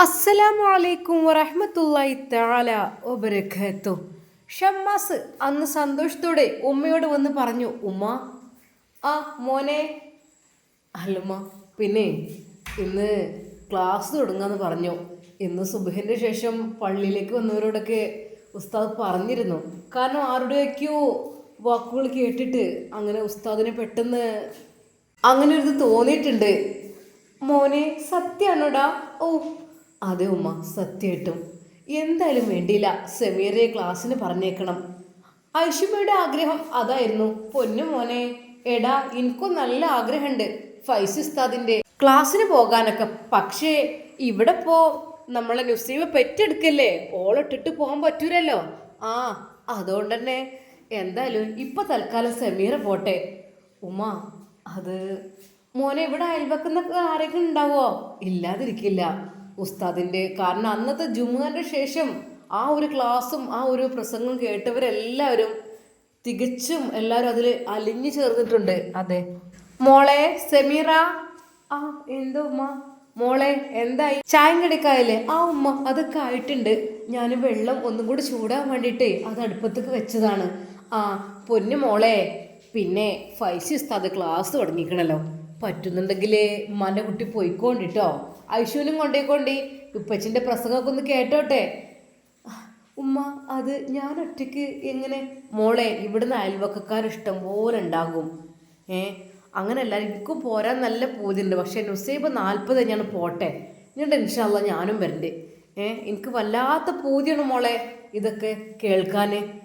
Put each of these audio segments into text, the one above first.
അസ്സലാമു അലൈക്കും വറഹ്മത്തുള്ളാഹി താല ഒബരഖത്തു ഷമ്മാസ് അന്ന് സന്തോഷത്തോടെ ഉമ്മയോട് വന്ന് പറഞ്ഞു ഉമ്മ ആ മോനെ അല്ലമ്മ പിന്നെ ഇന്ന് ക്ലാസ് തുടങ്ങാന്ന് പറഞ്ഞു. ഇന്ന് സുബഹിന്റെ ശേഷം പള്ളിയിലേക്ക് വന്നവരോടൊക്കെ ഉസ്താദ് പറഞ്ഞിരുന്നു. കാരണം ആരുടെയൊക്കെയോ വാക്കുകൾ കേട്ടിട്ട് അങ്ങനെ ഉസ്താദിനെ പെട്ടെന്ന് അങ്ങനെ ഒരു തോന്നിയിട്ടുണ്ട്. മോനെ സത്യാണോടാ? ഓ അതെ ഉമ്മ സത്യമായിട്ടും. എന്തായാലും വേണ്ടിയില്ല സെമീറിയെ ക്ലാസ്സിന് പറഞ്ഞേക്കണം. ഐഷുമ്മയുടെ ആഗ്രഹം അതായിരുന്നു. പൊന്നു മോനെ എടാ എനിക്കും നല്ല ആഗ്രഹമുണ്ട് ഫൈസ് ഉസ്താദിന്റെ ക്ലാസ്സിന് പോകാനൊക്കെ. പക്ഷേ ഇവിടെ പോ നമ്മളെ ന്യൂസീമ പെറ്റെടുക്കല്ലേ? ഓളിട്ടിട്ട് പോകാൻ പറ്റൂലല്ലോ. ആ അതുകൊണ്ട് തന്നെ എന്തായാലും ഇപ്പൊ തൽക്കാലം സെമീറ പോട്ടെ. ഉമ്മ അത് മോനെ ഇവിടെ അയൽവക്കുന്ന ആരെങ്കിലും ഉണ്ടാവോ? ഇല്ലാതിരിക്കില്ല. ഉസ്താദിന്റെ കാരണം അന്നത്തെ ജുമാന്റെ ശേഷം ആ ഒരു ക്ലാസ്സും ആ ഒരു പ്രസംഗവും കേട്ടവരെല്ലാവരും തികച്ചും എല്ലാവരും അതിൽ അലിഞ്ഞു ചേർന്നിട്ടുണ്ട്. അതെ. മോളെ സെമീറ. ആ എന്തോ ഉമ്മ. മോളെ എന്തായി? ചായം കടിക്കായല്ലേ ആ ഉമ്മ അതൊക്കെ ആയിട്ടുണ്ട്. ഞാൻ വെള്ളം ഒന്നും കൂടി ചൂടാൻ വേണ്ടിയിട്ട് അത് അടുപ്പത്തേക്ക് വെച്ചതാണ്. ആ പൊന്നു മോളെ. പിന്നെ ഫൈസി ഉസ്താദ് ക്ലാസ് തുടങ്ങിക്കണല്ലോ. പറ്റുന്നുണ്ടെങ്കിൽ ഉമ്മാന്റെ കുട്ടി പോയിക്കോണ്ടിട്ടോ. ഐശുവിനും കൊണ്ടേ ഉപ്പച്ചിന്റെ പ്രസംഗമൊക്കെ ഒന്ന് കേട്ടോട്ടെ. ഉമ്മ അത് ഞാൻ ഒറ്റയ്ക്ക് എങ്ങനെ? മോളെ ഇവിടുന്ന് അയൽവക്കക്കാർ ഇഷ്ടം പോലെ ഉണ്ടാകും. ഏ അങ്ങനെയല്ല എനിക്കും പോരാൻ നല്ല പൂതിയുണ്ട്. പക്ഷേ നുസൈബ് നാൽപ്പത് ഞാൻ പോട്ടെ. എന്നിട്ട് ഇൻഷാല്ല ഞാനും വരണ്ട്. ഏ എനിക്ക് വല്ലാത്ത പൂതിയാണ് മോളെ ഇതൊക്കെ കേൾക്കാൻ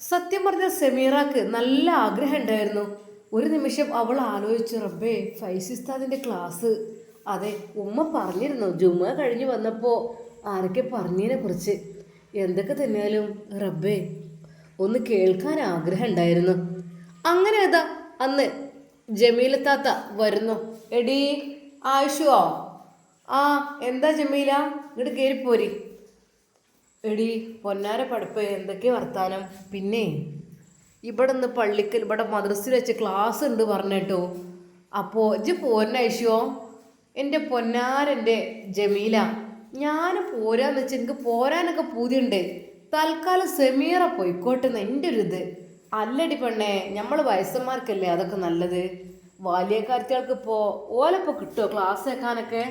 സത്യം പറഞ്ഞ സെമീറാക്ക് നല്ല ആഗ്രഹം ഉണ്ടായിരുന്നു. ഒരു നിമിഷം അവൾ ആലോചിച്ചു റബ്ബേ ഫൈസിസ്താദിന്റെ ക്ലാസ് അതെ ഉമ്മ പറഞ്ഞിരുന്നു. ജുമ കഴിഞ്ഞ് വന്നപ്പോൾ ആരൊക്കെ പറഞ്ഞതിനെ കുറിച്ച്. എന്തൊക്കെ തന്നെയാലും റബ്ബേ ഒന്ന് കേൾക്കാൻ ആഗ്രഹം ഉണ്ടായിരുന്നു അങ്ങനെ അതാ അന്ന് ജമീലത്താത്ത വരുന്നു. എടി ആയുഷുവോ? ആ എന്താ ജമീല? ഇങ്ങോട്ട് കയറിപ്പോരി എടി പൊന്നാര പഠിപ്പ് എന്തൊക്കെ വർത്താനം? പിന്നെ ഇവിടെ നിന്ന് പള്ളിക്കൽ ഇവിടെ മദ്രസയിൽ വെച്ച് ക്ലാസ് ഉണ്ട് പറഞ്ഞേട്ടോ. അപ്പോൾ ഇജ്ജ് പോരനൈഷ്യോ എന്റെ പൊന്നാരന്റെ ജമീല ഞാൻ പോരാന്ന് വെച്ചാൽ എനിക്ക് പോരാനൊക്കെ പൂതിയുണ്ട്. തൽക്കാലം സെമീറ പോയിക്കോട്ടെന്ന് എന്റെ ഒരു ഇത് അല്ലടി പെണ്ണേ നമ്മൾ വയസ്സന്മാർക്കല്ലേ അതൊക്കെ നല്ലത്? ബാല്യക്കാർത്തികൾക്ക് ഇപ്പോൾ ഓലപ്പോൾ കിട്ടുമോ ക്ലാസ് വെക്കാനൊക്കെ?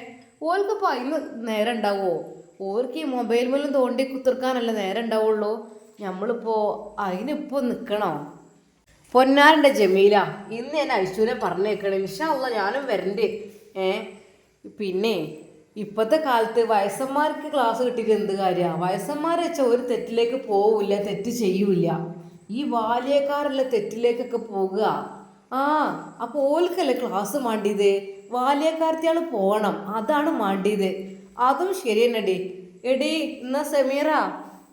ഓൽക്കിപ്പോൾ അതിന് നേരം ഉണ്ടാവുമോ ഓർക്ക് ഈ മൊബൈൽ മൂലം തോണ്ടി കുത്തിർക്കാനല്ല നേരം ഉണ്ടാവുള്ളൂ നമ്മളിപ്പോൾ അതിനിപ്പോൾ നിൽക്കണോ പൊന്നാരന്റെ ജമീല ഇന്ന് ഞാൻ ഐശ്വര്യം പറഞ്ഞേക്കണേ. വിഷാ ഉള്ള ഞാനും വരണ്ട്. ഏ? പിന്നെ ഇപ്പോഴത്തെ കാലത്ത് വയസ്സന്മാർക്ക് ക്ലാസ് കിട്ടിയിട്ട് എന്ത് കാര്യമാണ് വയസ്സന്മാർ വെച്ചാൽ ഒരു തെറ്റിലേക്ക് പോവില്ല തെറ്റ് ചെയ്യൂല ഈ ബാല്യക്കാരല്ല തെറ്റിലേക്കൊക്കെ പോകുക ആ അപ്പോൾ ഓൽക്കല്ലേ ക്ലാസ് മാണ്ടിയത്? ബാല്യക്കാരത്തിയാണ് പോകണം അതാണ് മാണ്ടിയത്. അതും ശരി എടി എന്നാ സമീറ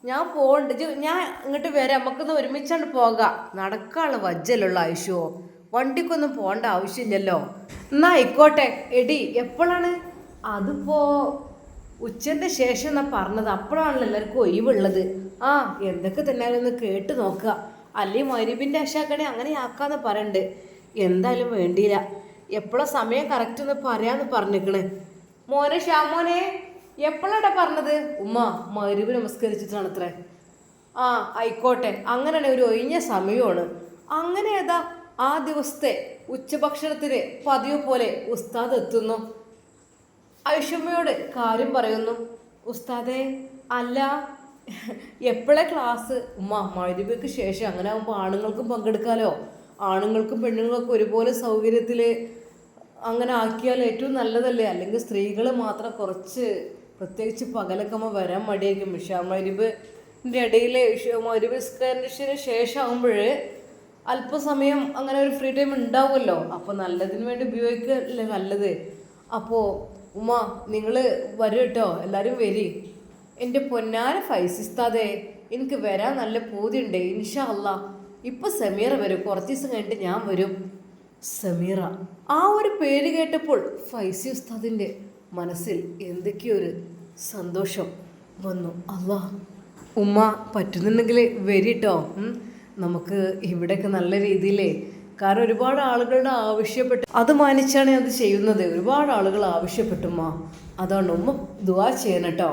ഞാൻ പോകണ്ട ഞാൻ ഇങ്ങോട്ട് വരാം. നമുക്കൊന്ന് ഒരുമിച്ചാണ് പോകാം. നടക്കാനുള്ള വജ്ജലുള്ള ആവശ്യമോ വണ്ടിക്കൊന്നും പോകേണ്ട ആവശ്യമില്ലല്ലോ. എന്നാ ആയിക്കോട്ടെ. എടി എപ്പോഴാണ്? അതിപ്പോ ഉച്ചന്റെ ശേഷം എന്നാ പറഞ്ഞത്. അപ്പോഴാണല്ലോ എല്ലാവർക്കും ഒഴിവുള്ളത്. ആ എന്തൊക്കെ തന്നെ ഒന്ന് കേട്ട് നോക്കുക. അല്ലെ മരുവിന്റെ അശാക്കണെ അങ്ങനെ ആക്കാന്ന് പറയണ്ട്. എന്തായാലും വേണ്ടിയില്ല. എപ്പോഴാ സമയം കറക്റ്റ് ഒന്ന് പറയാന്ന് പറഞ്ഞേക്കണ് മോനെ ഷാമോനെ എപ്പോഴാണ് പറഞ്ഞത്? ഉമ്മ മരുവ് നമസ്കരിച്ചിട്ടാണ് അത്രേ ആ ആയിക്കോട്ടെ. അങ്ങനെയാണെങ്കിൽ ഒരു ഒഴിഞ്ഞ സമയമാണ്. അങ്ങനെ ഏതാ ആ ദിവസത്തെ ഉച്ചഭക്ഷണത്തിന് പതിവ് പോലെ ഉസ്താദ് എത്തുന്നു. ഐഷമ്മയോട് കാര്യം പറയുന്നു. ഉസ്താദേ അല്ല എപ്പോഴേ ക്ലാസ്? ഉമ്മ മരുവിക്ക് ശേഷം അങ്ങനെ ആകുമ്പോൾ ആണുങ്ങൾക്കും പങ്കെടുക്കാലോ. ആണുങ്ങൾക്കും പെണ്ണുങ്ങൾക്കും ഒരുപോലെ സൗകര്യത്തിൽ അങ്ങനെ ആക്കിയാൽ ഏറ്റവും നല്ലതല്ലേ? അല്ലെങ്കിൽ സ്ത്രീകൾ മാത്രം കുറച്ച് പ്രത്യേകിച്ച് പകലൊക്കെ വരാൻ മടിയായിരിക്കും. ഇഷാ മരുവിന്റെ ഇടയിൽ മരുവിസ്കാരത്തിന് ശേഷം ആകുമ്പോൾ അല്പസമയം അങ്ങനെ ഒരു ഫ്രീ ടൈം ഉണ്ടാവുമല്ലോ? അപ്പോൾ നല്ലതിന് വേണ്ടി ഉപയോഗിക്കല്ലേ നല്ലത്? അപ്പോൾ ഉമ്മ നിങ്ങൾ വരും കേട്ടോ എല്ലാവരും വരി. എന്റെ പൊന്നാര ഫൈസിസ്താതെ എനിക്ക് വരാൻ നല്ല പൂതിയുണ്ട്. ഇൻഷാ അല്ല ഇപ്പം സമീറ വരും. കുറച്ച് ദിവസം കഴിഞ്ഞിട്ട് ഞാൻ വരും. സമീറ ആ ഒരു പേര് കേട്ടപ്പോൾ ഫൈസി ഉസ്താദിന്റെ മനസ്സിൽ എന്തൊക്കെയൊരു സന്തോഷം വന്നു. അല്ല ഉമ്മ പറ്റുന്നുണ്ടെങ്കിൽ വരിട്ടോ നമുക്ക് ഇവിടെയൊക്കെ നല്ല രീതിയിലേ കാരണം ഒരുപാട് ആളുകളുടെ ആവശ്യപ്പെട്ട് അത് മാനിച്ചാണ് അത് ചെയ്യുന്നത്. ഒരുപാട് ആളുകൾ ആവശ്യപ്പെട്ടുമ്മ അതുകൊണ്ട് ഉമ്മ ദുവാ ചെയ്യണം കേട്ടോ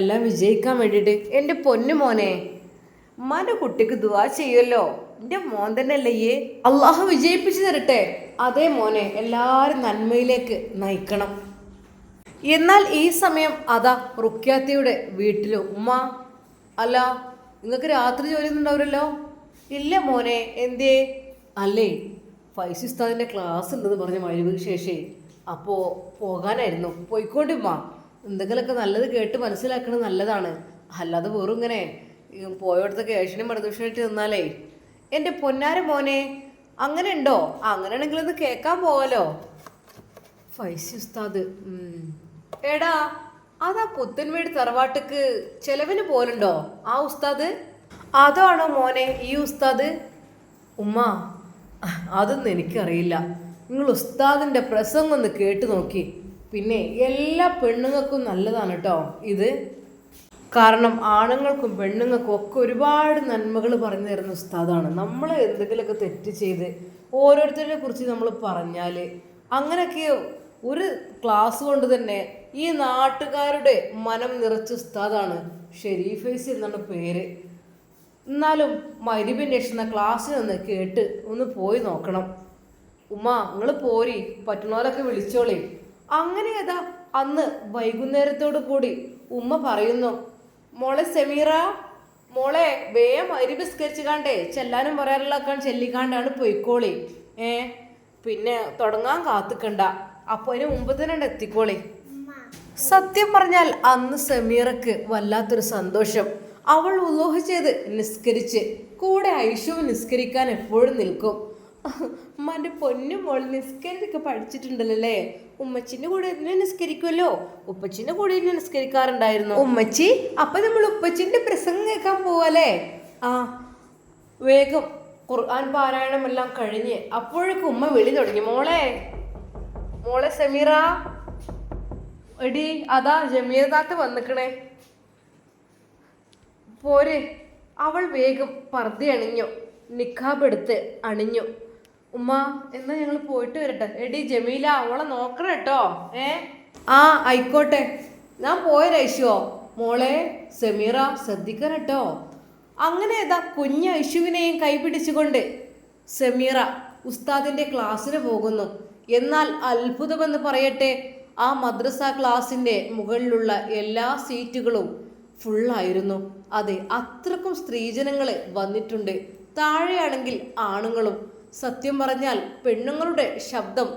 എല്ലാം വിജയിക്കാൻ വേണ്ടിയിട്ട്. എന്റെ പൊന്നു മോനെ ഉമ്മാന്റെ കുട്ടിക്ക് ദുവാ ചെയ്യുമല്ലോ എന്റെ മോൻ തന്നെ അല്ലയ്യേ അള്ളാഹു വിജയിപ്പിച്ചു തരട്ടെ. അതേ മോനെ എല്ലാവരും നന്മയിലേക്ക് നയിക്കണം. എന്നാൽ ഈ സമയം അതാ റുക്യാത്തിയുടെ വീട്ടിലും. ഉമ്മ അല്ല നിങ്ങൾക്ക് രാത്രി ജോലിയൊന്നും ഉണ്ടാവില്ലല്ലോ? ഇല്ല മോനെ എന്തേ? അല്ലേ ഫൈസി ഉസ്താദിന്റെ ക്ലാസ് ഉണ്ടെന്ന് പറഞ്ഞ മരുവിന് ശേഷേ അപ്പോൾ പോകാനായിരുന്നു. പോയിക്കോണ്ടിമ്മ എന്തെങ്കിലുമൊക്കെ നല്ലത് കേട്ട് മനസ്സിലാക്കണത് നല്ലതാണ്. അല്ലാതെ വെറും ഇങ്ങനെ പോയോടത്തൊക്കെ ഏഷ്യനും മറുദൂഷണമായിട്ട് നിന്നാലേ. എന്റെ പൊന്നാര മോനെ അങ്ങനെ ഉണ്ടോ അങ്ങനെയാണെങ്കിൽ ഒന്ന് കേൾക്കാൻ പോകാലോ ഫൈസി ഉസ്താദ് എടാ അതാ പുത്തൻവീട് തറവാട്ടുക്ക് ചെലവിന് പോലുണ്ടോ? ആ ഉസ്താദ്? അതാണോ മോനെ ഈ ഉസ്താദ്? ഉമ്മ അതൊന്നും എനിക്കറിയില്ല. നിങ്ങൾ ഉസ്താദിന്റെ പ്രസംഗം ഒന്ന് കേട്ട് നോക്കി. പിന്നെ എല്ലാ പെണ്ണുങ്ങൾക്കും നല്ലതാണ് കേട്ടോ ഇത്. കാരണം ആണുങ്ങൾക്കും പെണ്ണുങ്ങൾക്കും ഒക്കെ ഒരുപാട് നന്മകൾ പറഞ്ഞു തരുന്ന ഉസ്താദാണ്. നമ്മൾ എന്തെങ്കിലുമൊക്കെ തെറ്റ് ചെയ്ത് ഓരോരുത്തരെ കുറിച്ച് നമ്മൾ പറഞ്ഞാൽ അങ്ങനെയൊക്കെ ഒരു ക്ലാസ് കൊണ്ട് തന്നെ ഈ നാട്ടുകാരുടെ മനം നിറച്ച ഉസ്താദാണ് ഷെരീഫേസ് എന്നാണ് പേര്. എന്നാലും മരുവിന്റെ ക്ലാസ്സിൽ നിന്ന് കേട്ട് ഒന്ന് പോയി നോക്കണം. ഉമ്മ നിങ്ങൾ പോരി പറ്റുന്നവരൊക്കെ വിളിച്ചോളേ. അങ്ങനെ ഏതാ അന്ന് വൈകുന്നേരത്തോടു കൂടി ഉമ്മ പറയുന്നു മോളെ സെമീറ മോളെ വേഗം അരി ബിസ്കരിച്ച് കാണ്ടേ ചെല്ലാനും പറയാറുള്ളക്കാൻ ചെല്ലിക്കാണ്ടാണ് പൊയ്ക്കോളി. ഏ പിന്നെ തുടങ്ങാൻ കാത്തുക്കണ്ട. അപ്പോൾ അതിന് മുമ്പ് തന്നെ എത്തിക്കോളി. സത്യം പറഞ്ഞാൽ അന്ന് സെമീറക്ക് വല്ലാത്തൊരു സന്തോഷം. അവൾ ഉലോഹ ചെയ്ത് നിസ്കരിച്ച്. കൂടെ ഐഷുവും നിസ്കരിക്കാൻ എപ്പോഴും നിൽക്കും. മറ്റേ പൊന്നു മോൾ നിസ്കരിച്ചൊക്കെ പഠിച്ചിട്ടുണ്ടല്ലേ ഉമ്മച്ചിന്റെ കൂടെ എന്നെ നിസ്കരിക്കുമല്ലോ ഉപ്പച്ചിന്റെ കൂടെ എന്നെ നിസ്കരിക്കാറുണ്ടായിരുന്നു. ഉമ്മച്ചി അപ്പൊ നമ്മൾ ഉപ്പച്ചിന്റെ പ്രസംഗം കേൾക്കാൻ പോവല്ലേ? ആ വേഗം ഖുർആൻ പാരായണമെല്ലാം കഴിഞ്ഞ് അപ്പോഴേക്കും ഉമ്മ വിളി തുടങ്ങി. മോളെ മോളെ സമീറ എടി അതാ ജമീർ താത്ത് വന്നിക്കണേ. പോരെ. അവൾ വേഗം പർദ്ധ അണിഞ്ഞു. നിക്കാബ് എടുത്ത് അണിഞ്ഞു. ഉമ്മ എന്നാ ഞങ്ങൾ പോയിട്ട് വരട്ടെ. എടി ജമീല അവളെ നോക്കണം കേട്ടോ. ഏ? ആ ആയിക്കോട്ടെ. ഞാൻ പോയ മോളെ സമീറ ശ്രദ്ധിക്കണം കേട്ടോ. അങ്ങനെ ഏതാ കുഞ്ഞ ഐശുവിനെയും കൈപിടിച്ചുകൊണ്ട് സമീറ ഉസ്താദിന്റെ ക്ലാസ്സിന് പോകുന്നു. എന്നാൽ അത്ഭുതമെന്ന് പറയട്ടെ ആ മദ്രസ ക്ലാസിന്റെ മുകളിലുള്ള എല്ലാ സീറ്റുകളും ഫുള്ളായിരുന്നു അതെ അത്രക്കും സ്ത്രീജനങ്ങളെ വന്നിട്ടുണ്ട്. താഴെയാണെങ്കിൽ ആണുങ്ങളും. സത്യം പറഞ്ഞാൽ പെണ്ണുങ്ങളുടെ ശബ്ദം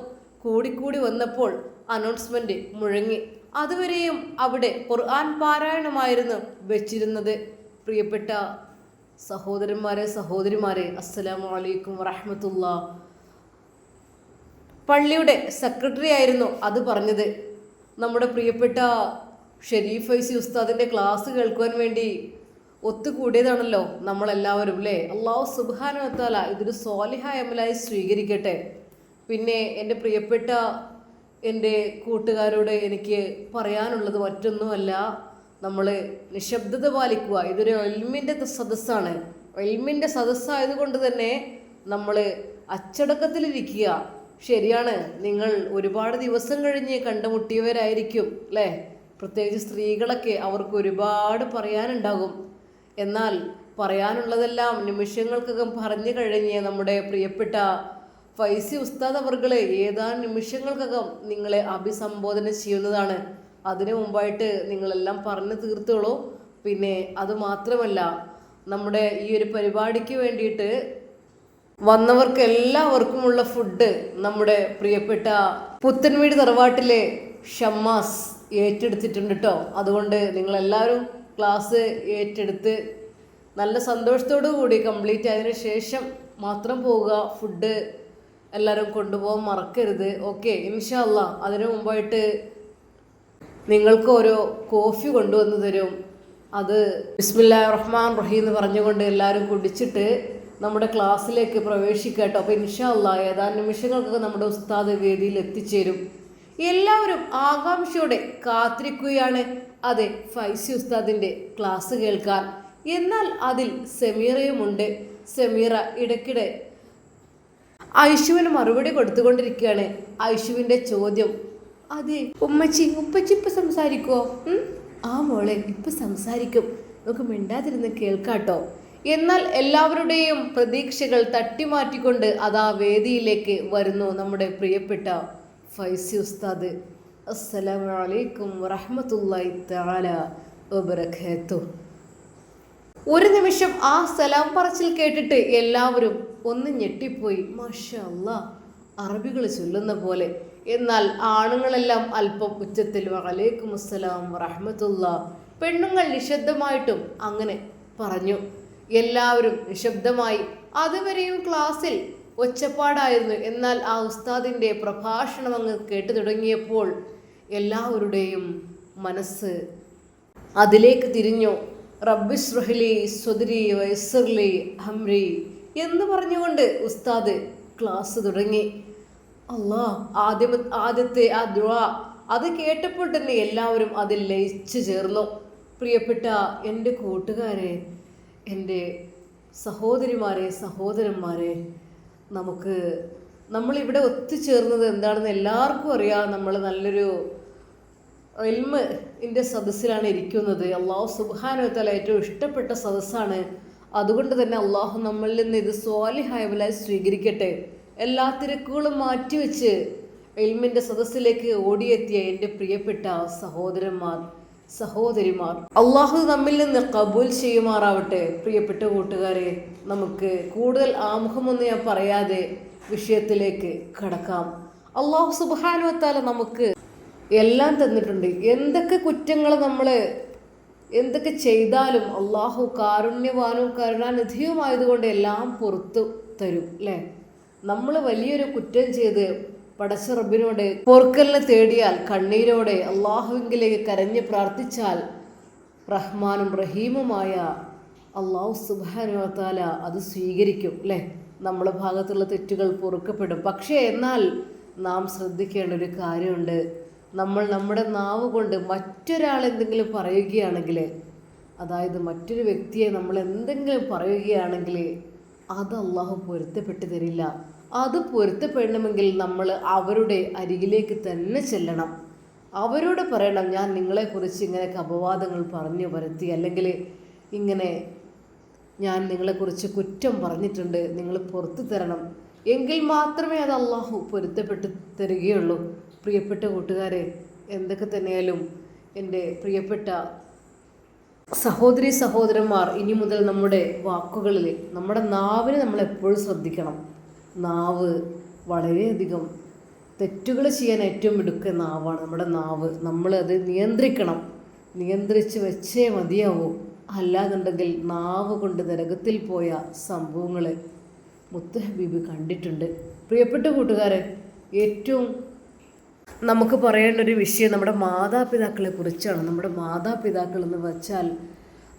കൂടിക്കൂടി വന്നപ്പോൾ അനൗൺസ്മെന്റ് മുഴങ്ങി. അതുവരെയും അവിടെ ഖുർആൻ പാരായണമായിരുന്നു വെച്ചിരുന്നത്. പ്രിയപ്പെട്ട സഹോദരന്മാരെ സഹോദരിമാരെ അസ്സലാമു അലൈക്കും വറഹമത്തുള്ള. പള്ളിയുടെ സെക്രട്ടറി ആയിരുന്നു അത് പറഞ്ഞത്. നമ്മുടെ പ്രിയപ്പെട്ട ഷെരീഫ് ഫൈസി ഉസ്താദിന്റെ ക്ലാസ് കേൾക്കുവാൻ വേണ്ടി ഒത്തുകൂടിയതാണല്ലോ നമ്മളെല്ലാവരും അല്ലേ അള്ളാഹു സുബാനുവത്താല ഇതൊരു സ്വാലിഹായ അമലായി സ്വീകരിക്കട്ടെ. പിന്നെ എന്റെ പ്രിയപ്പെട്ട എന്റെ കൂട്ടുകാരോട് എനിക്ക് പറയാനുള്ളത് മറ്റൊന്നുമല്ല നമ്മൾ നിശബ്ദത പാലിക്കുക. ഇതൊരു എൽമിന്റെ സദസ്സാണ്. എൽമിന്റെ സദസ്സായതുകൊണ്ട് തന്നെ നമ്മൾ അച്ചടക്കത്തിലിരിക്കുക. ശരിയാണ്. നിങ്ങൾ ഒരുപാട് ദിവസം കഴിഞ്ഞ് കണ്ടുമുട്ടിയവരായിരിക്കും അല്ലേ പ്രത്യേകിച്ച് സ്ത്രീകളൊക്കെ അവർക്ക് ഒരുപാട് പറയാനുണ്ടാകും. എന്നാൽ പറയാനുള്ളതെല്ലാം നിമിഷങ്ങൾക്കകം പറഞ്ഞു കഴിഞ്ഞ് നമ്മുടെ പ്രിയപ്പെട്ട ഫൈസി ഉസ്താദ് അവർകളെ ഏതാനും നിമിഷങ്ങൾക്കകം നിങ്ങളെ അഭിസംബോധന ചെയ്യുന്നതാണ്. അതിനു മുമ്പായിട്ട് നിങ്ങളെല്ലാം പറഞ്ഞു തീർത്തോളൂ. പിന്നെ അത് മാത്രമല്ല നമ്മുടെ ഈ ഒരു പരിപാടിക്ക് വേണ്ടിയിട്ട് വന്നവർക്ക് എല്ലാവർക്കുമുള്ള ഫുഡ് നമ്മുടെ പ്രിയപ്പെട്ട പുത്തൻവീട് തറവാട്ടിലെ ഷമ്മാസ് ഏറ്റെടുത്തിട്ടുണ്ട് കേട്ടോ അതുകൊണ്ട് നിങ്ങളെല്ലാവരും ക്ലാസ് ഏറ്റെടുത്ത് നല്ല സന്തോഷത്തോടു കൂടി കംപ്ലീറ്റ് ആയതിന് ശേഷം മാത്രം പോവുക. ഫുഡ് എല്ലാവരും കൊണ്ടുപോകാൻ മറക്കരുത്. ഓക്കെ ഇൻഷല്ല അതിനു മുമ്പായിട്ട് നിങ്ങൾക്ക് ഓരോ കോഫി കൊണ്ടുവന്ന് തരും. അത് ബിസ്മില്ല റഹ്മാൻ റഹീം എന്ന് പറഞ്ഞുകൊണ്ട് എല്ലാവരും കുടിച്ചിട്ട് നമ്മുടെ ക്ലാസ്സിലേക്ക് പ്രവേശിക്കുക കേട്ടോ അപ്പോൾ ഇൻഷാല്ല ഏതാനും നിമിഷങ്ങൾക്കൊക്കെ നമ്മുടെ ഉസ്താദ് വേദിയിൽ എത്തിച്ചേരും എല്ലാവരും ആകാംക്ഷയോടെ കാത്തിരിക്കുകയാണ്. അതെ ഫൈസി ഉസ്താദിന്റെ ക്ലാസ് കേൾക്കാൻ. എന്നാൽ അതിൽ സെമീറയുമുണ്ട്. സെമീറ ഇടയ്ക്കിടെ ഐഷുവിന് മറുപടി കൊടുത്തുകൊണ്ടിരിക്കുകയാണ്. ഐഷുവിന്റെ ചോദ്യം അതെ ഉമ്മച്ചി ഉപ്പച്ചി ഇപ്പൊ സംസാരിക്കുവോ? ആ മോളെ ഇപ്പൊ സംസാരിക്കും. നമുക്ക് മിണ്ടാതിരുന്ന് കേൾക്കാട്ടോ. എന്നാൽ എല്ലാവരുടെയും പ്രതീക്ഷകൾ തട്ടിമാറ്റിക്കൊണ്ട് അതാ വേദിയിലേക്ക് വരുന്നു നമ്മുടെ പ്രിയപ്പെട്ട ഫൈസി ഉസ്താദ് അസ്സലാമു അലൈക്കും വറഹ്മത്തുള്ളാഹി തആല വബറകാതുഹു ഒരു നിമിഷം ആ സലാം പറച്ചിൽ കേട്ടിട്ട് എല്ലാവരും ഒന്ന് ഞെട്ടിപ്പോയി. മാഷാ അല്ലാ അറബികൾ ചൊല്ലുന്ന പോലെ. എന്നാൽ ആണുങ്ങളെല്ലാം അല്പം ഉച്ചത്തിൽ വലൈക്കും അസ്സലാം വറഹമത്തുള്ള പെണ്ണുങ്ങൾ നിശബ്ദമായിട്ടും അങ്ങനെ പറഞ്ഞു. എല്ലാവരും നിശബ്ദമായി. അതുവരെയും ക്ലാസ്സിൽ ഒച്ചപ്പാടായിരുന്നു. എന്നാൽ ആ ഉസ്താദിന്റെ പ്രഭാഷണം അങ്ങ് കേട്ടു തുടങ്ങിയപ്പോൾ എല്ലാവരുടെയും മനസ്സ് അതിലേക്ക് തിരിഞ്ഞു. റബ്ബിസ്റഹ്ലി സ്വദരി വൈസർലി ഹംരി എന്ന് പറഞ്ഞുകൊണ്ട് ഉസ്താദ് ക്ലാസ് തുടങ്ങി. അള്ളാ ആദ്യം ആദ്യത്തെ ആ ദുആ അത് കേട്ടപ്പോൾ തന്നെ എല്ലാവരും അതിൽ ലയിച്ചു ചേർന്നു. പ്രിയപ്പെട്ട എന്റെ കൂട്ടുകാരെ എന്റെ സഹോദരിമാരെ സഹോദരന്മാരെ നമുക്ക് നമ്മളിവിടെ ഒത്തുചേർന്നത് എന്താണെന്ന് എല്ലാവർക്കും അറിയാം. നമ്മൾ നല്ലൊരു എൽമ് ഇന്റെ സദസ്സിലാണ് ഇരിക്കുന്നത്. അള്ളാഹു സുബാനു തല ഏറ്റവും ഇഷ്ടപ്പെട്ട സദസ്സാണ്. അതുകൊണ്ട് തന്നെ അള്ളാഹു നമ്മളിൽ നിന്ന് ഇത് സ്വാലിഹായവലായി സ്വീകരിക്കട്ടെ. എല്ലാ തിരക്കുകളും മാറ്റിവെച്ച് എൽമിന്റെ സദസ്സിലേക്ക് ഓടിയെത്തിയ എന്റെ പ്രിയപ്പെട്ട സഹോദരന്മാർ സഹോദരിമാർ. അള്ളാഹു നമ്മിൽ നിന്ന് കബൂൽ ചെയ്യുമാറാവട്ടെ പ്രിയപ്പെട്ട കൂട്ടുകാരെ. നമുക്ക് കൂടുതൽ ആമുഖമൊന്നും ഞാൻ പറയാതെ വിഷയത്തിലേക്ക് കടക്കാം. അള്ളാഹു സുബാനുവത്താല നമുക്ക് എല്ലാം തന്നിട്ടുണ്ട്. എന്തൊക്കെ കുറ്റങ്ങൾ നമ്മൾ എന്തൊക്കെ ചെയ്താലും അള്ളാഹു കാരുണ്യവാനും കരുണാനിധിയുമായതുകൊണ്ട് എല്ലാം പുറത്തു തരും അല്ലേ? നമ്മൾ വലിയൊരു കുറ്റം ചെയ്ത് പടച്ച റബ്ബിനോട് പൊറുക്കലിനെ തേടിയാൽ കണ്ണീരോടെ അള്ളാഹുവിങ്കിലേക്ക് കരഞ്ഞ് പ്രാർത്ഥിച്ചാൽ റഹ്മാനും റഹീമുമായ അള്ളാഹു സുബാനുവത്താല അത് സ്വീകരിക്കും അല്ലേ? നമ്മുടെ ഭാഗത്തുള്ള തെറ്റുകൾ പൊറുക്കപ്പെടും. പക്ഷേ എന്നാൽ നാം ശ്രദ്ധിക്കേണ്ട ഒരു കാര്യമുണ്ട്. നമ്മൾ നമ്മുടെ നാവ് കൊണ്ട് മറ്റൊരാൾ എന്തെങ്കിലും പറയുകയാണെങ്കിൽ അതായത് മറ്റൊരു വ്യക്തിയെ നമ്മൾ എന്തെങ്കിലും പറയുകയാണെങ്കിൽ അത് അള്ളാഹു പൊരുത്തപ്പെട്ടു തരില്ല. അത് പൊരുത്തപ്പെടണമെങ്കിൽ നമ്മൾ അവരുടെ അരികിലേക്ക് തന്നെ ചെല്ലണം. അവരോട് പറയണം ഞാൻ നിങ്ങളെക്കുറിച്ച് ഇങ്ങനെയൊക്കെ അപവാദങ്ങൾ പറഞ്ഞു വരുത്തി അല്ലെങ്കിൽ ഇങ്ങനെ ഞാൻ നിങ്ങളെക്കുറിച്ച് കുറ്റം പറഞ്ഞിട്ടുണ്ട് നിങ്ങൾ പുറത്തു തരണം. എങ്കിൽ മാത്രമേ അത് അള്ളാഹു പൊരുത്തപ്പെട്ട് തരികയുള്ളൂ. പ്രിയപ്പെട്ട കൂട്ടുകാരെ എന്തൊക്കെ തന്നെയാലും എന്റെ പ്രിയപ്പെട്ട സഹോദരി സഹോദരന്മാർ ഇനി മുതൽ നമ്മുടെ വാക്കുകളിൽ നമ്മുടെ നാവിനെ നമ്മൾ എപ്പോഴും ശ്രദ്ധിക്കണം. നാവ് വളരെയധികം തെറ്റുകൾ ചെയ്യാൻ ഏറ്റവും മിടുക്ക നാവാണ് നമ്മുടെ നാവ്. നമ്മൾ നിയന്ത്രിക്കണം. നിയന്ത്രിച്ച് വെച്ചേ മതിയാവൂ. അല്ലാന്നുണ്ടെങ്കിൽ നാവ് കൊണ്ട് നരകത്തിൽ പോയ സംഭവങ്ങൾ മുത്തഹബീബ് കണ്ടിട്ടുണ്ട്. പ്രിയപ്പെട്ട കൂട്ടുകാരെ ഏറ്റവും നമുക്ക് പറയേണ്ട ഒരു വിഷയം നമ്മുടെ മാതാപിതാക്കളെ കുറിച്ചാണ്. നമ്മുടെ മാതാപിതാക്കൾ എന്ന് വെച്ചാൽ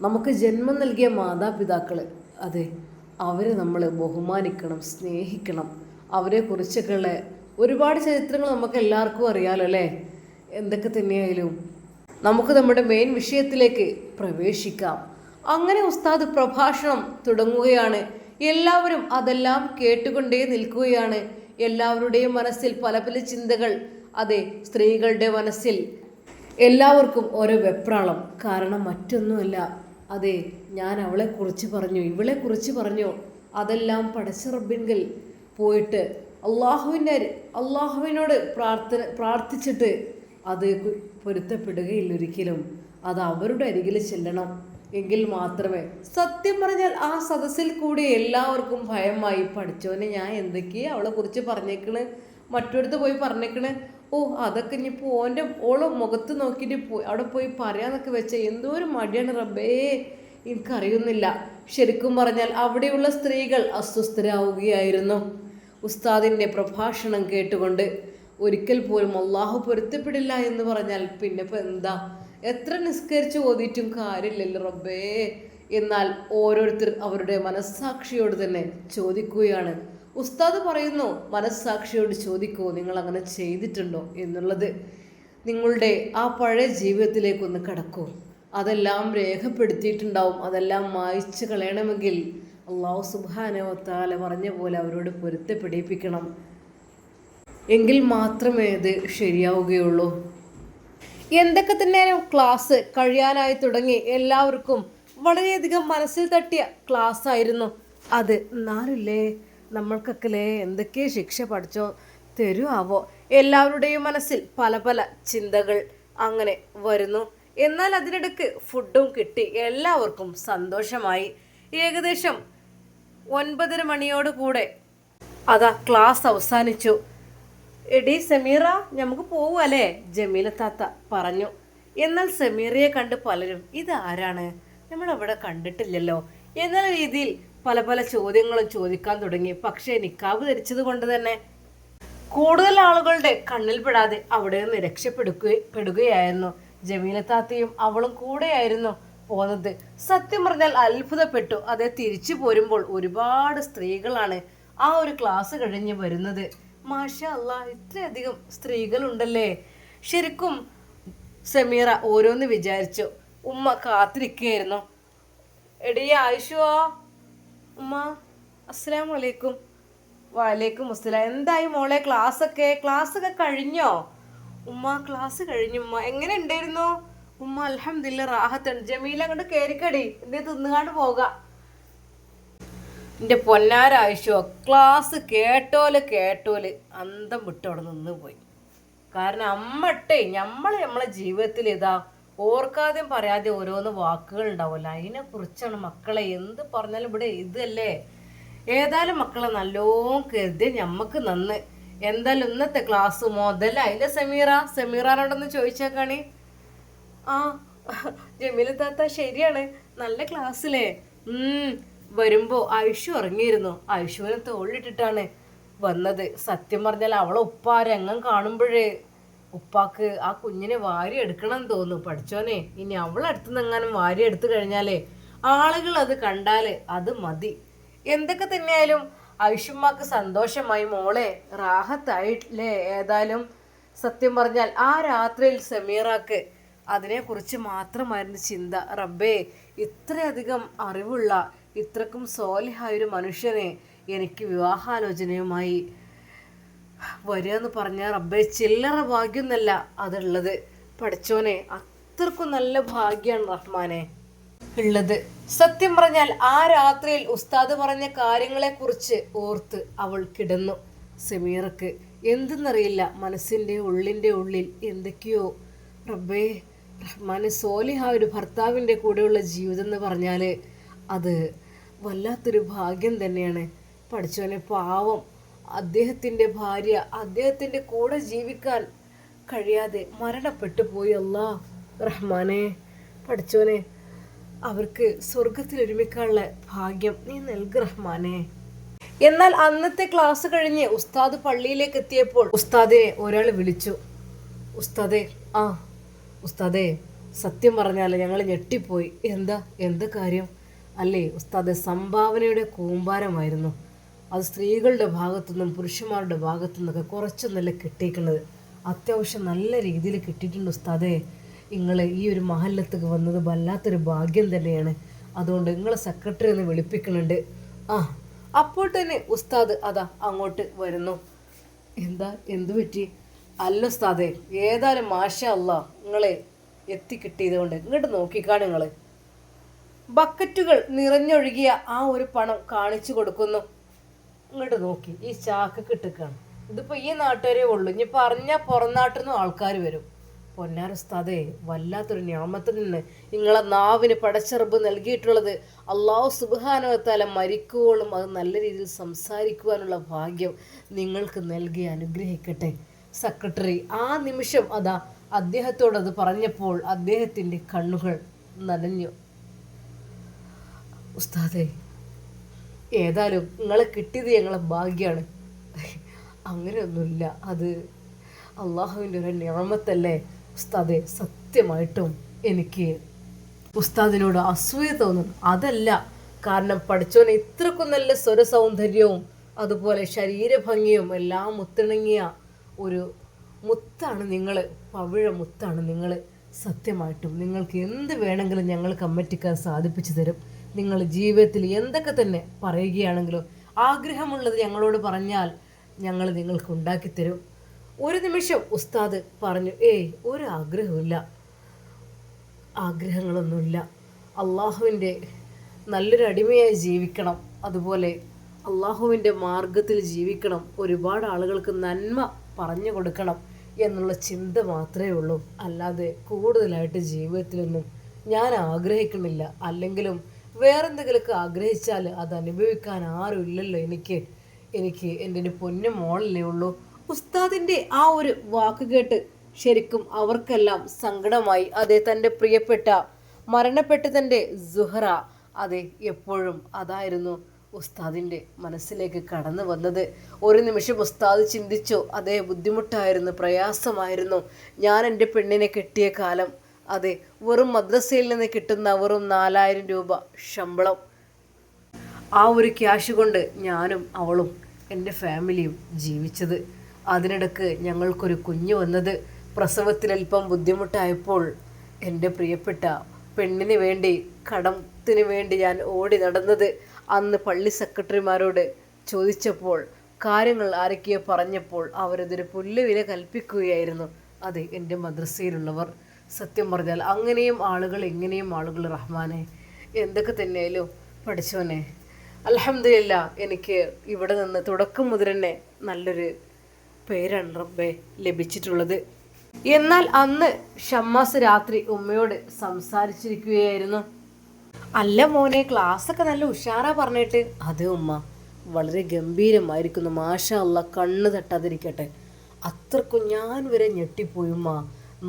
നമുക്ക് ജന്മം നൽകിയ മാതാപിതാക്കൾ അതെ അവരെ നമ്മൾ ബഹുമാനിക്കണം സ്നേഹിക്കണം. അവരെ കുറിച്ചൊക്കെയുള്ള ഒരുപാട് ചരിത്രങ്ങൾ നമുക്ക് എല്ലാവർക്കും അറിയാലോ അല്ലേ? എന്തൊക്കെ തന്നെയായാലും. നമുക്ക് നമ്മുടെ മെയിൻ വിഷയത്തിലേക്ക് പ്രവേശിക്കാം. അങ്ങനെ ഉസ്താദ് പ്രഭാഷണം തുടങ്ങുകയാണ്. എല്ലാവരും അതെല്ലാം കേട്ടുകൊണ്ടേ നിൽക്കുകയാണ്. എല്ലാവരുടെയും മനസ്സിൽ പല പല ചിന്തകൾ. അതെ സ്ത്രീകളുടെ മനസ്സിൽ എല്ലാവർക്കും ഓരോ വെപ്രാളം. കാരണം മറ്റൊന്നുമല്ല. അതെ ഞാൻ അവളെ കുറിച്ച് പറഞ്ഞു ഇവളെ കുറിച്ച് പറഞ്ഞു. അതെല്ലാം പടച്ച റബ്ബിൻകൽ പോയിട്ട് അള്ളാഹുവിന്റെ അള്ളാഹുവിനോട് പ്രാർത്ഥന പ്രാർത്ഥിച്ചിട്ട് അത് പൊരുത്തപ്പെടുകയില്ല ഒരിക്കലും. അത് അവരുടെ അരികിൽ ചെല്ലണം. എങ്കിൽ മാത്രമേ സത്യം പറഞ്ഞാൽ ആ സദസ്സിൽ കൂടി എല്ലാവർക്കും ഭയമായി പഠിച്ചോനെ ഞാൻ എന്തൊക്കെയാ അവളെ കുറിച്ച് പറഞ്ഞേക്കണ്? മറ്റൊരിടത്ത് പോയി പറഞ്ഞേക്കണ്? ഓ അതൊക്കെ ഇനിയിപ്പോൾ ഓന്റെ ഓളെ മുഖത്ത് നോക്കിയിട്ട് പോയി അവിടെ പോയി പറയാന്നൊക്കെ വെച്ച എന്തോ ഒരു മടിയാണ് റബ്ബേ. എനിക്കറിയുന്നില്ല. ശരിക്കും പറഞ്ഞാൽ അവിടെയുള്ള സ്ത്രീകൾ അസ്വസ്ഥരാവുകയായിരുന്നു. ഉസ്താദിന്റെ പ്രഭാഷണം കേട്ടുകൊണ്ട് ഒരിക്കൽ പോലും അള്ളാഹു പൊരുത്തപ്പെടില്ല എന്ന് പറഞ്ഞാൽ പിന്നെ ഇപ്പം എന്താ? എത്ര നിസ്കരിച്ച് ഓതിയിട്ടും കാര്യമില്ലല്ലോ റബ്ബേ. എന്നാൽ ഓരോരുത്തർ അവരുടെ മനസ്സാക്ഷിയോട് തന്നെ ചോദിക്കുകയാണ്. ഉസ്താദ് പറയുന്നു മനസ്സാക്ഷിയോട് ചോദിക്കൂ നിങ്ങൾ അങ്ങനെ ചെയ്തിട്ടുണ്ടോ? എന്നുള്ളത്. നിങ്ങളുടെ ആ പഴയ ജീവിതത്തിലേക്കൊന്ന് കടക്കൂ. അതെല്ലാം രേഖപ്പെടുത്തിയിട്ടുണ്ടാവും. അതെല്ലാം മായ്ച്ചു കളയണമെങ്കിൽ അള്ളാഹു സുബാനവത്താല പറഞ്ഞ പോലെ അവരോട് പൊരുത്തപ്പെടിപ്പിക്കണം. എങ്കിൽ മാത്രമേ ഇത് ശരിയാവുകയുള്ളൂ. എന്തൊക്കെ തന്നെയാലും ക്ലാസ് കഴിയാനായി തുടങ്ങി എല്ലാവർക്കും വളരെയധികം മനസ്സിൽ തട്ടിയ ക്ലാസ് ആയിരുന്നു അത്. എന്നാലില്ലേ നമ്മൾക്കൊക്കെ എന്തൊക്കെ ശിക്ഷ പഠിച്ചോ തരുമാവോ എല്ലാവരുടെയും മനസ്സിൽ പല പല ചിന്തകൾ അങ്ങനെ വരുന്നു. എന്നാൽ അതിനിടയ്ക്ക് ഫുഡും കിട്ടി. എല്ലാവർക്കും സന്തോഷമായി. ഏകദേശം ഒൻപതര മണിയോട് കൂടെ അതാ ക്ലാസ് അവസാനിച്ചു. എടി സമീറ നമുക്ക് പോവല്ലേ ജമീല താത്ത പറഞ്ഞു. എന്നാൽ സമീറയെ കണ്ട് പലരും ഇതാരാണ് നമ്മൾ അവിടെ കണ്ടിട്ടില്ലല്ലോ. എന്ന രീതിയിൽ പല പല ചോദ്യങ്ങളും ചോദിക്കാൻ തുടങ്ങി. പക്ഷേ നിക്കാബ് ധരിച്ചത് കൊണ്ട് തന്നെ കൂടുതൽ ആളുകളുടെ കണ്ണിൽപ്പെടാതെ അവിടെ നിന്ന് രക്ഷപ്പെടുകപ്പെടുകയായിരുന്നു ജമീല താത്തയും അവളും കൂടെയായിരുന്നു പോന്നത് സത്യം പറഞ്ഞാൽ അത്ഭുതപ്പെട്ടു. അത് തിരിച്ചു പോരുമ്പോൾ ഒരുപാട് സ്ത്രീകളാണ് ആ ഒരു ക്ലാസ് കഴിഞ്ഞ് വരുന്നത്. മാഷ അല്ല ഇത്രയധികം സ്ത്രീകളുണ്ടല്ലേ? ശരിക്കും സമീറ ഓരോന്ന് വിചാരിച്ചു. ഉമ്മ കാത്തിരിക്കുകയായിരുന്നു എടീ ആയിഷുവോ. ഉമ്മ അസ്സലാം വലൈക്കും വലൈക്കും അസ്സലാം. എന്തായി മോളെ ക്ലാസ് ഒക്കെ ക്ലാസ് ഒക്കെ കഴിഞ്ഞോ? ഉമ്മ ക്ലാസ് കഴിഞ്ഞു. ഉമ്മ എങ്ങനെ ഉണ്ടായിരുന്നു? ഉമ്മ അലഹമില്ല റാഹത്താണ് ജമീല അങ്ങോട്ട് കയറിക്കടി എന്തേ തിന്നുകാണ്ട് പോക. എന്റെ പൊന്നാരാഴ്ചോ ക്ലാസ് കേട്ടോൽ കേട്ടോൽ അന്തം വിട്ട് അവിടെ നിന്ന് പോയി. കാരണം അമ്മട്ടെ നമ്മൾ നമ്മളെ ജീവിതത്തിൽ ഇതാ ഓർക്കാതെയും പറയാതെ ഓരോന്ന് വാക്കുകൾ ഉണ്ടാവില്ല അതിനെ കുറിച്ചാണ് മക്കളെ എന്ത് പറഞ്ഞാലും ഇവിടെ ഇതല്ലേ? ഏതായാലും മക്കളെ നല്ലോണം കരുതി ഞമ്മക്ക് നന്ന്. എന്തായാലും ഇന്നത്തെ ക്ലാസ് മുതലായില്ലേ സമീറ സമീറാനോടൊന്ന് ചോദിച്ചേക്കാണി? ആ ജമീല താത്ത ശരിയാണ്. നല്ല ക്ലാസ്സിലേ ഉം വരുമ്പോ ഐഷു ഇറങ്ങിയിരുന്നു ഐഷുവിനെ തോളിട്ടിട്ടാണ് വന്നത്. സത്യം പറഞ്ഞാൽ അവളെ ഉപ്പ രംഗം കാണുമ്പോഴേ ഉപ്പാക്ക് ആ കുഞ്ഞിനെ വാരി എടുക്കണം തോന്നുന്നു. പഠിച്ചോനെ ഇനി അവളടുത്ത് നിന്നെങ്ങാനും വാരി എടുത്തു കഴിഞ്ഞാലേ ആളുകൾ അത് കണ്ടാൽ അത് മതി. എന്തൊക്കെ തന്നെയായാലും ഐഷുമ്മക്ക് സന്തോഷമായി മോളെ. റാഹത്തായിട്ടില്ലേ ഏതായാലും. സത്യം പറഞ്ഞാൽ ആ രാത്രിയിൽ സമീറാക്ക് അതിനെക്കുറിച്ച് മാത്രമായിരുന്നു ചിന്ത. റബ്ബേ ഇത്രയധികം അറിവുള്ള ഇത്രക്കും സോലിഹായ ഒരു മനുഷ്യനെ എനിക്ക് വിവാഹാലോചനയുമായി വരിക എന്ന് പറഞ്ഞാൽ റബ്ബേ ചില്ലറ ഭാഗ്യമൊന്നല്ല അതുള്ളത്. പഠിച്ചോനെ അത്രക്കും നല്ല ഭാഗ്യമാണ് റഹ്മാനെ ഉള്ളത്. സത്യം പറഞ്ഞാൽ ആ രാത്രിയിൽ ഉസ്താദ് പറഞ്ഞ കാര്യങ്ങളെ കുറിച്ച് ഓർത്ത് അവൾ കിടന്നു. സമീറക്ക് എന്തെന്നറിയില്ല മനസ്സിന്റെ ഉള്ളിന്റെ ഉള്ളിൽ എന്തൊക്കെയോ റബ്ബേ റഹ്മാന് സോലിഹ ഒരു ഭർത്താവിന്റെ കൂടെയുള്ള ജീവിതം എന്ന് പറഞ്ഞാൽ അത് വല്ലാത്തൊരു ഭാഗ്യം തന്നെയാണ്. പഠിച്ചവനെ പാവം അദ്ദേഹത്തിന്റെ ഭാര്യ അദ്ദേഹത്തിന്റെ കൂടെ ജീവിക്കാൻ കഴിയാതെ മരണപ്പെട്ടു പോയി. അല്ലാ റഹ്മാനെ പഠിച്ചോനെ അവർക്ക് സ്വർഗത്തിൽ ഒരുമിക്കാനുള്ള ഭാഗ്യം നീ നൽകു റഹ്മാനെ. എന്നാൽ അന്നത്തെ ക്ലാസ് കഴിഞ്ഞ് ഉസ്താദ് പള്ളിയിലേക്ക് എത്തിയപ്പോൾ ഉസ്താദിനെ ഒരാൾ വിളിച്ചു. ഉസ്താദേ ആ ഉസ്താദേ സത്യം പറഞ്ഞാൽ ഞങ്ങൾ ഞെട്ടിപ്പോയി. എന്താ എന്ത് കാര്യം? അല്ലേ ഉസ്താദ് സംഭാവനയുടെ കൂമ്പാരമായിരുന്നു. അത് സ്ത്രീകളുടെ ഭാഗത്തുനിന്നും പുരുഷന്മാരുടെ ഭാഗത്തു നിന്നൊക്കെ കുറച്ചൊന്നല്ല കിട്ടിയിരിക്കുന്നത് അത്യാവശ്യം നല്ല രീതിയിൽ കിട്ടിയിട്ടുണ്ട് ഉസ്താദേ. നിങ്ങൾ ഈ ഒരു മഹല്ലത്തേക്ക് വന്നത് വല്ലാത്തൊരു ഭാഗ്യം തന്നെയാണ്. അതുകൊണ്ട് നിങ്ങളെ സെക്രട്ടറി ഒന്ന് വിളിപ്പിക്കുന്നുണ്ട് ആ അപ്പോൾ തന്നെ ഉസ്താദ് അതാ അങ്ങോട്ട് വരുന്നു. എന്താ എന്തു പറ്റി? അല്ല ഉസ്താദേ ഏതായാലും മാഷ അല്ല നിങ്ങളെ എത്തിക്കിട്ടിയത് കൊണ്ട് ഇങ്ങോട്ട് നോക്കിക്കാണ് നിങ്ങൾ ബക്കറ്റുകൾ നിറഞ്ഞൊഴുകിയ ആ ഒരു പണം കാണിച്ചു കൊടുക്കുന്നു. ഇങ്ങോട്ട് നോക്കി. ഈ ചാക്ക് കിട്ടുകയാണ് ഇതിപ്പോ ഈ നാട്ടുകാരേ ഉള്ളൂ. ഇനി പറഞ്ഞാൽ പുറം നാട്ടിൽ നിന്നും ആൾക്കാർ വരും പൊന്നാരസ്താദേ വല്ലാത്തൊരു ഞാമത്തിൽ നിന്ന് നിങ്ങളെ നാവിന് പടച്ചെറുപ്പ് നൽകിയിട്ടുള്ളത് അള്ളാഹു സുബാനവത്താലെ മരിക്കുവോളും അത് നല്ല രീതിയിൽ സംസാരിക്കുവാനുള്ള ഭാഗ്യം നിങ്ങൾക്ക് നൽകി അനുഗ്രഹിക്കട്ടെ. സെക്രട്ടറി ആ നിമിഷം അതാ അദ്ദേഹത്തോടത് പറഞ്ഞപ്പോൾ അദ്ദേഹത്തിന്റെ കണ്ണുകൾ നനഞ്ഞു. ഉസ്താദേ ഏതായാലും നിങ്ങളെ കിട്ടിയത് ഞങ്ങളെ ഭാഗ്യമാണ് അങ്ങനെയൊന്നുമില്ല. അത് അള്ളാഹുവിന്റെ ഒരു ഞാമത്തല്ലേ? ഉസ്താദെ സത്യമായിട്ടും എനിക്ക് ഉസ്താദിനോട് അസൂയ തോന്നും. അതല്ല. കാരണം പഠിച്ചവന് ഇത്രക്കും നല്ല സ്വരസൗന്ദര്യവും അതുപോലെ ശരീരഭംഗിയും എല്ലാം മുത്തിണങ്ങിയ ഒരു മുത്താണ് നിങ്ങൾ പവിഴ മുത്താണ് നിങ്ങൾ സത്യമായിട്ടും നിങ്ങൾക്ക് എന്ത് വേണമെങ്കിലും ഞങ്ങൾ കമ്മിറ്റിക്കാർ സാധിപ്പിച്ചു തരും. നിങ്ങൾ ജീവിതത്തിൽ എന്തൊക്കെ തന്നെ പറയുകയാണെങ്കിലും ആഗ്രഹമുള്ളത് ഞങ്ങളോട് പറഞ്ഞാൽ ഞങ്ങൾ നിങ്ങൾക്ക് ഉണ്ടാക്കിത്തരും. ഒരു നിമിഷം ഉസ്താദ് പറഞ്ഞു ഏയ് ഒരു ആഗ്രഹമില്ല ആഗ്രഹങ്ങളൊന്നുമില്ല. അള്ളാഹുവിന്റെ നല്ലൊരു അടിമയായി ജീവിക്കണം. അതുപോലെ അള്ളാഹുവിന്റെ മാർഗത്തിൽ ജീവിക്കണം. ഒരുപാട് ആളുകൾക്ക് നന്മ പറഞ്ഞു കൊടുക്കണം എന്നുള്ള ചിന്ത മാത്രമേ ഉള്ളൂ. അല്ലാതെ കൂടുതലായിട്ട് ജീവിതത്തിലൊന്നും ഞാൻ ആഗ്രഹിക്കുന്നില്ല. അല്ലെങ്കിലും വേറെന്തെങ്കിലുമൊക്കെ ആഗ്രഹിച്ചാൽ അത് അനുഭവിക്കാൻ ആരും ഇല്ലല്ലോ എനിക്ക്. എനിക്ക് എന്റെ ഒരു പൊന്നു മോളല്ലേ ഉള്ളൂ. ഉസ്താദിന്റെ ആ ഒരു വാക്ക് കേട്ട് ശരിക്കും അവർക്കെല്ലാം സങ്കടമായി. അതെ തന്റെ പ്രിയപ്പെട്ട മരണപ്പെട്ട തന്റെ സുഹറ അതെ എപ്പോഴും അതായിരുന്നു ഉസ്താദിന്റെ മനസ്സിലേക്ക് കടന്നു വന്നത്. ഒരു നിമിഷം ഉസ്താദ് ചിന്തിച്ചു അതേ ബുദ്ധിമുട്ടായിരുന്നു പ്രയാസമായിരുന്നു. ഞാൻ എന്റെ പെണ്ണിനെ കെട്ടിയ കാലം അതെ വെറും മദ്രസയിൽ നിന്ന് കിട്ടുന്ന വെറും നാലായിരം രൂപ ശമ്പളം. ആ ഒരു ക്യാഷ് കൊണ്ട് ഞാനും അവളും എന്റെ ഫാമിലിയും ജീവിച്ചത്. അതിനിടക്ക് ഞങ്ങൾക്കൊരു കുഞ്ഞ് വന്നത് പ്രസവത്തിൽ അല്പം ബുദ്ധിമുട്ടായപ്പോൾ എന്റെ പ്രിയപ്പെട്ട പെണ്ണിന് വേണ്ടി കടത്തിന് വേണ്ടി ഞാൻ ഓടി നടന്നത് അന്ന് പള്ളി സെക്രട്ടറിമാരോട് ചോദിച്ചപ്പോൾ കാര്യങ്ങൾ ആരൊക്കെയോ പറഞ്ഞപ്പോൾ അവരതൊരു പുല്ലുവില കൽപ്പിക്കുകയായിരുന്നു. അതെ എന്റെ മദ്രസയിലുള്ളവർ. സത്യം പറഞ്ഞാൽ അങ്ങനെയും ആളുകൾ എങ്ങനെയും ആളുകൾ റഹ്മാനെ എന്തൊക്കെ തന്നെയായാലും പഠിച്ചവനെ. അലഹമില്ല എനിക്ക് ഇവിടെ നിന്ന് തുടക്കം മുതൽ തന്നെ നല്ലൊരു പേരാണ് റബ്ബെ ലഭിച്ചിട്ടുള്ളത്. എന്നാൽ അന്ന് ഷമ്മാസ് രാത്രി ഉമ്മയോട് സംസാരിച്ചിരിക്കുകയായിരുന്നു. അല്ല മോനെ ക്ലാസ്സൊക്കെ നല്ല ഉഷാറാ പറഞ്ഞിട്ട്. അത് ഉമ്മ വളരെ ഗംഭീരമായിരിക്കുന്നു. മാഷ അല്ല കണ്ണ് തട്ടാതിരിക്കട്ടെ. അത്രക്കും ഞാൻ വരെ ഞെട്ടിപ്പോയി ഉമ്മ.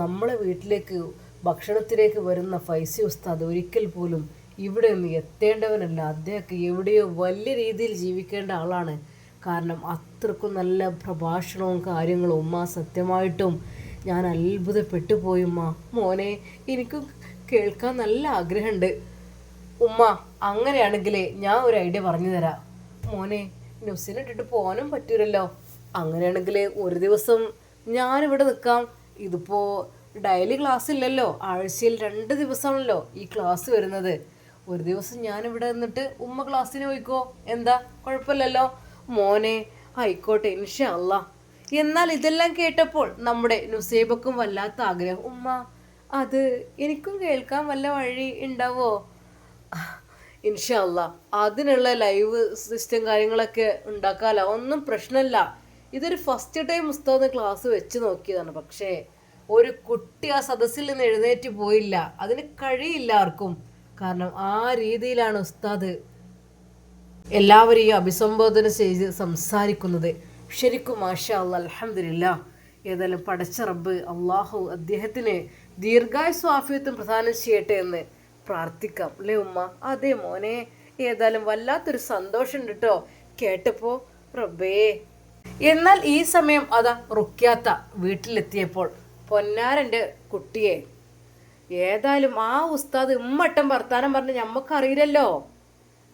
നമ്മളെ വീട്ടിലേക്ക് ഭക്ഷണത്തിലേക്ക് വരുന്ന ഫൈസി ഉസ്താദ് ഒരിക്കൽ പോലും ഇവിടെ ഒന്നും എത്തേണ്ടവനല്ല. അദ്ദേഹം എവിടെയോ വലിയ രീതിയിൽ ജീവിക്കേണ്ട ആളാണ്. കാരണം അത്രക്കും നല്ല പ്രഭാഷണവും കാര്യങ്ങളും ഉമ്മ സത്യമായിട്ടും ഞാൻ അത്ഭുതപ്പെട്ടു പോയി ഉമ്മ. മോനെ എനിക്കും കേൾക്കാൻ നല്ല ആഗ്രഹമുണ്ട്. ഉമ്മ അങ്ങനെയാണെങ്കിലേ ഞാൻ ഒരു ഐഡിയ പറഞ്ഞു തരാം. മോനെ ന്യൂസിനെ ഇട്ടിട്ട് പോകാനും പറ്റൂലല്ലോ. അങ്ങനെയാണെങ്കിൽ ഒരു ദിവസം ഞാനിവിടെ നിൽക്കാം. ഇതിപ്പോ ഡെയിലി ക്ലാസ് ഇല്ലല്ലോ ആഴ്ചയിൽ രണ്ട് ദിവസമാണല്ലോ ഈ ക്ലാസ് വരുന്നത്. ഒരു ദിവസം ഞാൻ ഇവിടെ നിന്നിട്ട് ഉമ്മ ക്ലാസ്സിന് പോയിക്കോ? എന്താ? കുഴപ്പമില്ലല്ലോ? മോനെ ആയിക്കോട്ടെ ഇൻഷാ അല്ല എന്നാൽ ഇതെല്ലാം കേട്ടപ്പോൾ നമ്മുടെ നുസൈബക്കും വല്ലാത്ത ആഗ്രഹം. ഉമ്മ അത് എനിക്കും കേൾക്കാൻ വല്ല വഴി ഉണ്ടാവോ? ഇൻഷല്ല അതിനുള്ള ലൈവ് സിസ്റ്റം കാര്യങ്ങളൊക്കെ ഉണ്ടാക്കാമല്ലോ ഒന്നും പ്രശ്നമില്ല. ഇതൊരു ഫസ്റ്റ് ടൈം ഉസ്താദ് ക്ലാസ് വെച്ച് നോക്കിയതാണ്. പക്ഷേ ഒരു കുട്ടി ആ സദസ്സിൽ നിന്ന് എഴുന്നേറ്റ് പോയില്ല. അതിന് കഴിയില്ല ആർക്കും. കാരണം ആ രീതിയിലാണ് ഉസ്താദ് എല്ലാവരെയും അഭിസംബോധന ചെയ്ത് സംസാരിക്കുന്നത്. ശരിക്കും മാഷാ അല്ല അലഹമില്ല ഏതായാലും പടച്ച റബ്ബ് അള്ളാഹു അദ്ദേഹത്തിന് ദീർഘായുസ്വാഫ്യത്വം പ്രദാനം ചെയ്യട്ടെ എന്ന് പ്രാർത്ഥിക്കാം. അല്ലേ ഉമ്മ? അതെ മോനെ ഏതായാലും വല്ലാത്തൊരു സന്തോഷം കേട്ടോ കേട്ടപ്പോ റബ്ബേ എന്നാൽ ഈ സമയം അതാ റുക്യാത്ത വീട്ടിലെത്തിയപ്പോൾ പൊന്നാരന്റെ കുട്ടിയെ ഏതായാലും ആ ഉസ്താദ് ഉമ്മട്ടം വർത്താനം പറഞ്ഞ് ഞമ്മക്കറിയില്ലല്ലോ.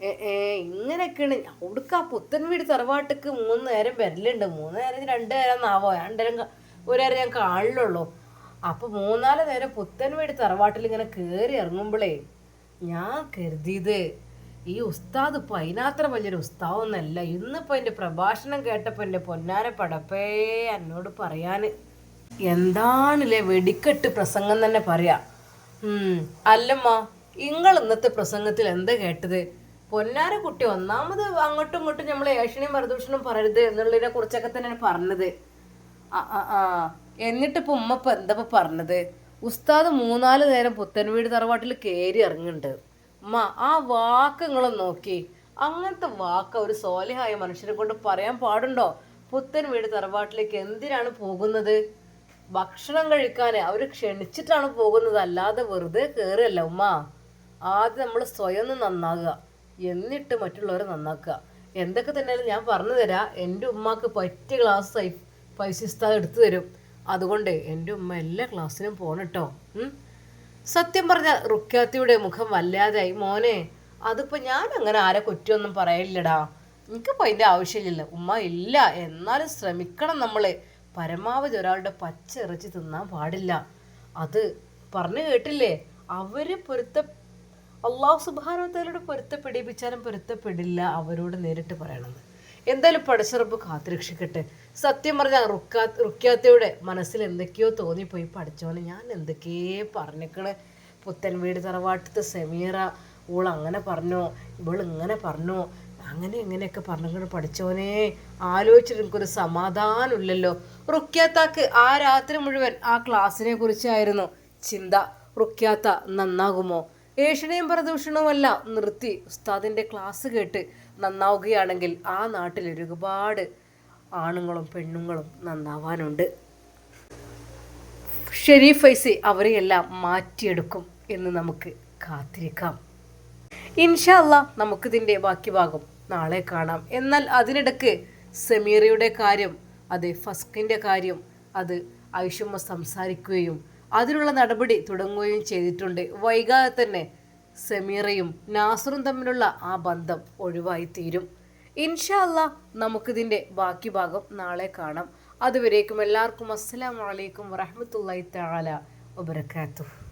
ഏ ഏ ഇങ്ങനെയൊക്കെയാണ്. അവിടുക്ക് ആ പുത്തൻ വീട് തറവാട്ടിക്ക് മൂന്ന് നേരം വരലുണ്ട്. മൂന്ന് നേരം രണ്ട് നേരം നാവോ രണ്ട് നേരം ഒരു നേരം ഞാൻ കാണില്ലുള്ളൂ അപ്പൊ മൂന്നാൽ നേരം പുത്തൻ വീട് തറവാട്ടിൽ ഇങ്ങനെ കയറി ഇറങ്ങുമ്പോഴേ ഞാൻ കരുതിയത് ഈ ഉസ്താദ് ഇപ്പൊ അതിനാത്ര വലിയൊരു ഉസ്താവൊന്നല്ല. ഇന്നിപ്പോ എന്റെ പ്രഭാഷണം കേട്ടപ്പോ എന്റെ പൊന്നാര പടപ്പേ എന്നോട് പറയാന്. എന്താണല്ലേ വെടിക്കെട്ട് പ്രസംഗം തന്നെ പറയാ. അല്ലമ്മ നിങ്ങൾ ഇന്നത്തെ പ്രസംഗത്തിൽ എന്താ കേട്ടത്? പൊന്നാര കുട്ടി ഒന്നാമത് അങ്ങോട്ടും ഇങ്ങോട്ടും നമ്മൾ ഏഷണിയും വരദൂഷണും പറയരുത് എന്നുള്ളതിനെ കുറിച്ചൊക്കെ തന്നെ പറഞ്ഞത്. ആ ആ ആ. എന്നിട്ടിപ്പോ ഉമ്മ എന്താ പറഞ്ഞത്? ഉസ്താദ് മൂന്നാൽ നേരം പുത്തൻവീട് തറവാട്ടിൽ കയറി ഇറങ്ങുന്നുണ്ട്. ഉമ്മ ആ വാക്ക് നോക്കി. അങ്ങനത്തെ വാക്ക് ഒരു സോലിഹായ മനുഷ്യനെ കൊണ്ട് പറയാൻ പാടുണ്ടോ? പുത്തൻ വീട് തറവാട്ടിലേക്ക് എന്തിനാണ് പോകുന്നത്? ഭക്ഷണം കഴിക്കാൻ അവർ ക്ഷണിച്ചിട്ടാണ് പോകുന്നത് അല്ലാതെ വെറുതെ കയറിയല്ല ഉമ്മ. ആദ്യം നമ്മൾ സ്വയം ഒന്ന് നന്നാകുക. എന്നിട്ട് മറ്റുള്ളവരെ നന്നാക്കുക. എന്തൊക്കെ തന്നെയാലും ഞാൻ പറഞ്ഞു തരാം എന്റെ ഉമ്മക്ക് പറ്റിയ ക്ലാസ് പൈസ എടുത്തു തരും. അതുകൊണ്ട് എന്റെ ഉമ്മ എല്ലാ ക്ലാസ്സിനും പോണട്ടോ സത്യം പറഞ്ഞ റുക്കാത്തിയുടെ മുഖം വല്ലാതായി. മോനെ അതിപ്പോ ഞാൻ അങ്ങനെ ആരെ കുറ്റമൊന്നും പറയില്ലടാ എനിക്കിപ്പോൾ അതിന്റെ ആവശ്യമില്ല ഉമ്മ ഇല്ല. എന്നാലും ശ്രമിക്കണം നമ്മൾ പരമാവധി ഒരാളുടെ പച്ച ഇറച്ചി തിന്നാൻ പാടില്ല. അത് പറഞ്ഞു കേട്ടില്ലേ? അവർ പൊരുത്ത അള്ളാഹു സുബാനോത്തലോട് പൊരുത്തപ്പെടിപ്പിച്ചാലും പൊരുത്തപ്പെടില്ല. അവരോട് നേരിട്ട് പറയണമെന്ന് എന്തായാലും പടച്ചറപ്പ് കാത്തുരക്ഷിക്കട്ടെ. സത്യം പറഞ്ഞാൽ റുക്കാ റുക്കാത്തയുടെ മനസ്സിൽ എന്തൊക്കെയോ തോന്നിപ്പോയി. പഠിച്ചോനെ ഞാൻ എന്തൊക്കെയോ പറഞ്ഞേക്കണേ? പുത്തൻ വീട് തറവാട്ടത്തെ സെമീറ ഓൾ അങ്ങനെ പറഞ്ഞോ ഇവൾ ഇങ്ങനെ പറഞ്ഞോ അങ്ങനെ ഇങ്ങനെയൊക്കെ പറഞ്ഞു പഠിച്ചോനെ ആലോചിച്ചിട്ട് എനിക്കൊരു സമാധാനമില്ലല്ലോ റുക്യാത്താക്ക് ആ രാത്രി മുഴുവൻ ആ ക്ലാസ്സിനെ കുറിച്ചായിരുന്നു ചിന്ത. റുക്യാത്ത നന്നാകുമോ? ഏഷണയും പ്രദൂഷണവുമല്ല നിർത്തി ഉസ്താദിന്റെ ക്ലാസ് കേട്ട് നന്നാവുകയാണെങ്കിൽ ആ നാട്ടിൽ ഒരുപാട് ആണുങ്ങളും പെണ്ണുങ്ങളും നന്നാവാനുണ്ട്. ഷെരീഫ് ഫൈസി അവരെയെല്ലാം മാറ്റിയെടുക്കും എന്ന് നമുക്ക് കാത്തിരിക്കാം. ഇൻഷല്ല നമുക്കിതിന്റെ ബാക്കി ഭാഗം നാളെ കാണാം. എന്നാൽ അതിനിടക്ക് സെമീറയുടെ കാര്യം അത് ഫസ്കിന്റെ കാര്യം അത് ഐഷുമ്മ സംസാരിക്കുകയും അതിനുള്ള നടപടി തുടങ്ങുകയും ചെയ്തിട്ടുണ്ട്. വൈകാതെ തന്നെ സമീറയും നാസറും തമ്മിലുള്ള ആ ബന്ധം ഒഴിവായി തീരും ഇൻഷല്ല നമുക്കിതിന്റെ ബാക്കി ഭാഗം നാളെ കാണാം. അതുവരേക്കും എല്ലാവർക്കും അസ്സലാമലൈക്കും വറഹമത്തല്ലാ തആല വബറകാതുഹു.